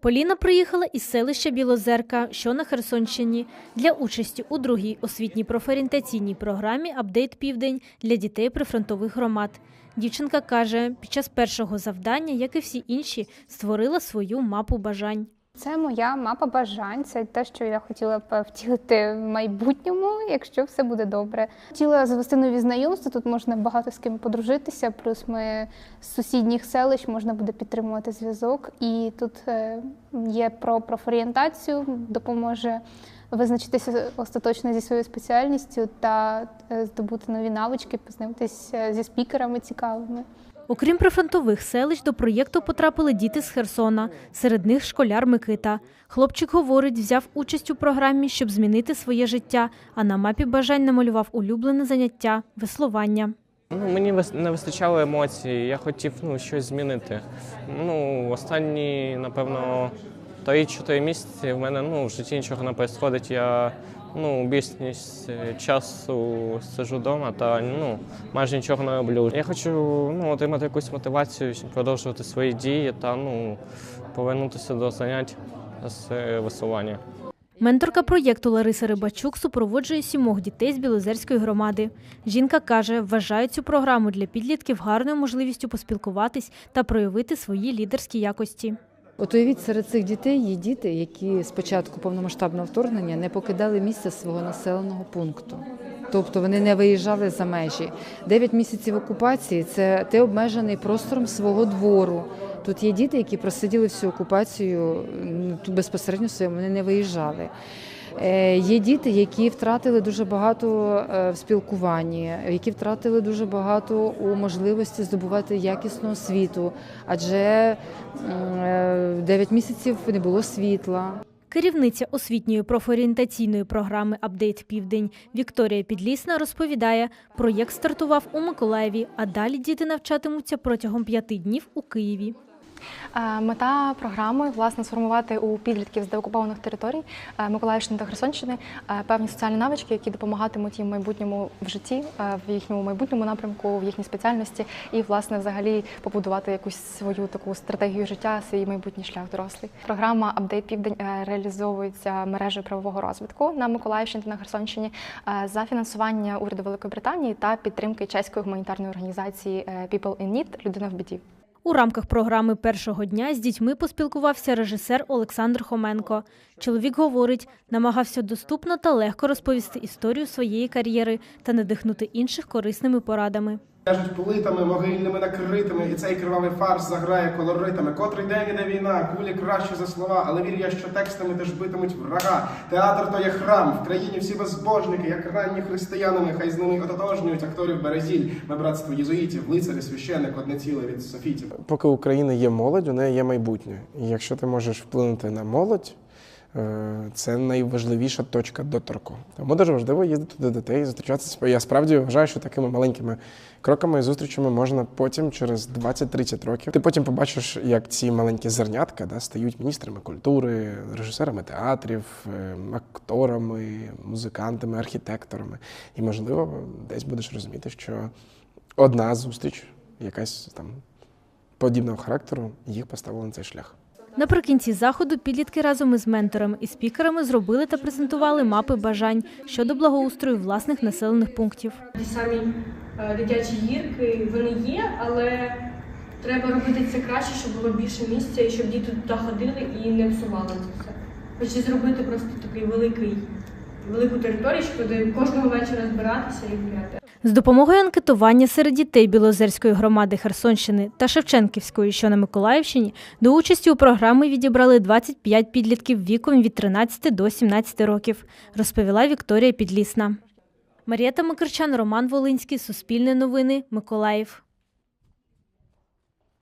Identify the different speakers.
Speaker 1: Поліна приїхала із селища Білозерка, що на Херсонщині, для участі у другій освітній профорієнтаційній програмі Апдейт Південь для дітей прифронтових громад. Дівчинка каже, під час першого завдання, як і всі інші, створила свою мапу бажань.
Speaker 2: Це моя мапа бажань. Це те, що я хотіла б втілити в майбутньому, якщо все буде добре. Хотіла завести нові знайомства. Тут можна багато з ким подружитися. Плюс ми з сусідніх селищ можна буде підтримувати зв'язок. І тут е, є про профорієнтацію, допоможе визначитися остаточно зі своєю спеціальністю та е, здобути нові навички, познайомитися зі спікерами цікавими.
Speaker 1: Окрім прифронтових селищ, до проєкту потрапили діти з Херсона. Серед них школяр Микита. Хлопчик говорить, взяв участь у програмі, щоб змінити своє життя, а на мапі бажань намалював улюблене заняття веслування.
Speaker 3: Ну, мені не вистачало емоцій, я хотів ну, щось змінити. Ну, останні, напевно, 3-4 місяці в мене ну, в житті нічого не відбувається. Я ну, більшість е, часу сиджу вдома та ну, майже нічого не роблю. Я хочу ну, отримати якусь мотивацію, продовжувати свої дії та ну, повернутися до занять з е, веслування.
Speaker 1: Менторка проєкту Лариса Рибачук супроводжує сімох дітей з Білозерської громади. Жінка каже, вважає цю програму для підлітків гарною можливістю поспілкуватись та проявити свої лідерські якості.
Speaker 4: От уявіть, серед цих дітей є діти, які з початку повномасштабного вторгнення не покидали місця свого населеного пункту. Тобто вони не виїжджали за межі. Дев'ять місяців окупації це ти обмежений простором свого двору. Тут є діти, які просиділи всю окупацію тут безпосередньо своєму, вони не виїжджали. Е, Є діти, які втратили дуже багато е, в спілкуванні, які втратили дуже багато у можливості здобувати якісну освіту, адже м, 9 місяців не було світла.
Speaker 1: Керівниця освітньої профорієнтаційної програми Апдейт Південь Вікторія Підлісна розповідає, проєкт стартував у Миколаєві, а далі діти навчатимуться протягом п'яти днів у Києві.
Speaker 5: Е, Мета програми власне сформувати у підлітків з деокупованих територій е, Миколаївщини та Херсонщини е, певні соціальні навички, які допомагатимуть їм в майбутньому в житті, в їхньому майбутньому напрямку, в їхній спеціальності, і власне взагалі побудувати якусь свою таку стратегію життя, свій майбутній шлях дорослий. Програма Апдейт Південь реалізовується мережею правового розвитку на Миколаївщині та на Херсонщині за фінансування уряду Великої Британії та підтримки чеської гуманітарної організації People in Need Людина в біді.
Speaker 1: У рамках програми першого дня з дітьми поспілкувався режисер Олександр Хоменко. Чоловік говорить, намагався доступно та легко розповісти історію своєї кар'єри та надихнути інших корисними порадами.
Speaker 6: Кажуть, плитами могильними накритими, і цей кривавий фарс заграє колоритами. Котрий день іде війна, кулі краще за слова, але вірю я, що текстами теж битимуть врага. Театр то є храм, в країні всі безбожники, як ранні християнами, хай з ними ототожнюють акторів березіль. Ми братство єзуїтів, лицарі, священик, одне ціле від софітів.
Speaker 7: Поки в Україні є молодь, у неї є майбутнє. І якщо ти можеш вплинути на молодь, це найважливіша точка доторку. Тому дуже важливо їздити до дітей, зустрічатися. Я справді вважаю, що такими маленькими кроками і зустрічами можна потім, через 20-30 років, ти потім побачиш, як ці маленькі зернятка да, стають міністрами культури, режисерами театрів, е, акторами, музикантами, архітекторами. І, можливо, десь будеш розуміти, що одна зустріч, якась там подібного характеру їх поставили на цей шлях.
Speaker 1: Наприкінці заходу підлітки разом із менторами і спікерами зробили та презентували мапи бажань щодо благоустрою власних населених пунктів.
Speaker 8: Ті самі е, дитячі гірки, вони є, але треба робити це краще, щоб було більше місця і щоб діти туди ходили і не псували це все. Хоче зробити просто такий великий, велику територію, щоб кожного вечора збиратися і гуляти.
Speaker 1: З допомогою анкетування серед дітей Білозерської громади Херсонщини та Шевченківської, що на Миколаївщині, до участі у програмі відібрали 25 підлітків віком від 13 до 17 років, розповіла Вікторія Підлісна. Мар'ята Микрчан, Роман Волинський, Суспільне новини, Миколаїв.